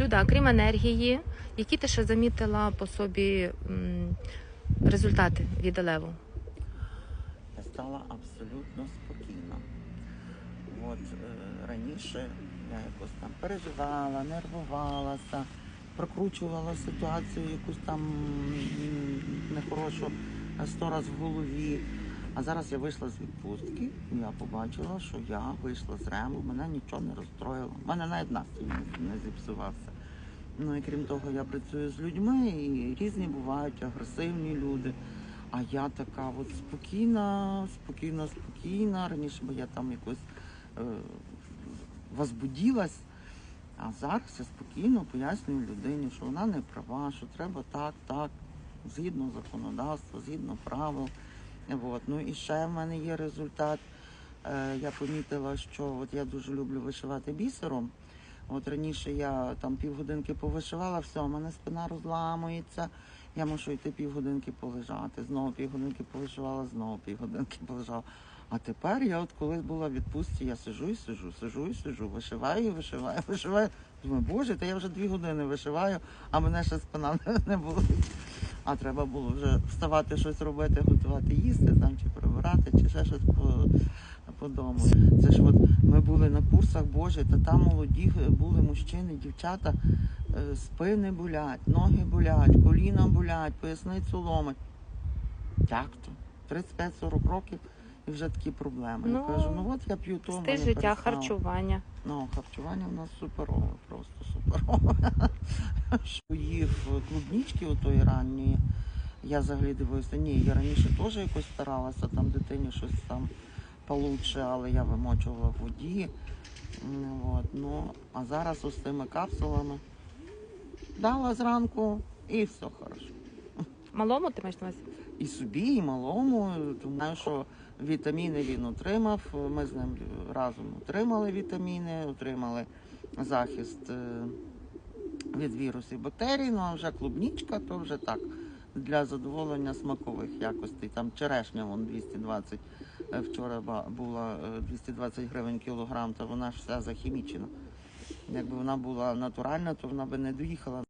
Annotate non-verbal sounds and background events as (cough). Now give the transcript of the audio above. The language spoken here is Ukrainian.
Люда, крім енергії, які ти ще замітила по собі м, результати від Елеву? Я стала абсолютно спокійна. От е, раніше я якось там переживала, нервувалася, прокручувала ситуацію якусь там нехорошу сто раз в голові. А зараз я вийшла з відпустки, і я побачила, що я вийшла з рему, мене нічого не розстроїло. У мене навіть настрій не- зіпсувався. Ну і крім того, я працюю з людьми, і різні бувають агресивні люди. А я така от спокійна, спокійна, спокійна. Раніше би я там якось е, возбудилась. А зараз я спокійно пояснюю людині, що вона не права, що треба так, так, згідно законодавства, згідно правил. От. Ну і ще в мене є результат. Е, я помітила, що от я дуже люблю вишивати бісером. От раніше я там півгодинки повишивала, все, у мене спина розламується. Я мушу йти півгодинки полежати, знову півгодинки повишивала, знову півгодинки полежала. А тепер я от коли була в відпустці, я сижу і сижу, сижу і сижу, вишиваю, вишиваю, вишиваю. Думаю, боже, та я вже дві години вишиваю, а мене ще спина (laughs) не, не болить. А треба було вже вставати, щось робити, готувати їсти там, чи прибирати, чи ще щось по, по дому. Це ж от ми були на курсах, боже, та там молоді були мужчини, дівчата, е, спини болять, ноги болять, коліна болять, поясницю ломить. Як то? 35-40 років і вже такі проблеми. Ну, я кажу, ну от я п'ю то. Стиль життя, перестало. харчування. Ну, харчування в нас суперове, просто суперове. Їв клубнички отої ранньої. Я взагалі дивилася, ні, я раніше теж якось старалася, там дитині щось там получше, але я вимочувала в воді. От, ну, а зараз ось з цими капсулами дала зранку і все хорошо. Малому ти маєш на увазі? І собі, і малому, тому що вітаміни він отримав. Ми з ним разом отримали вітаміни, отримали захист е, від вірусів бактерій. Ну а вже клубнічка, то вже так для задоволення смакових якостей. Там черешня вон 220 е, вчора була е, 220 гривень кілограм, то вона ж вся захімічена. Якби вона була натуральна, то вона би не доїхала.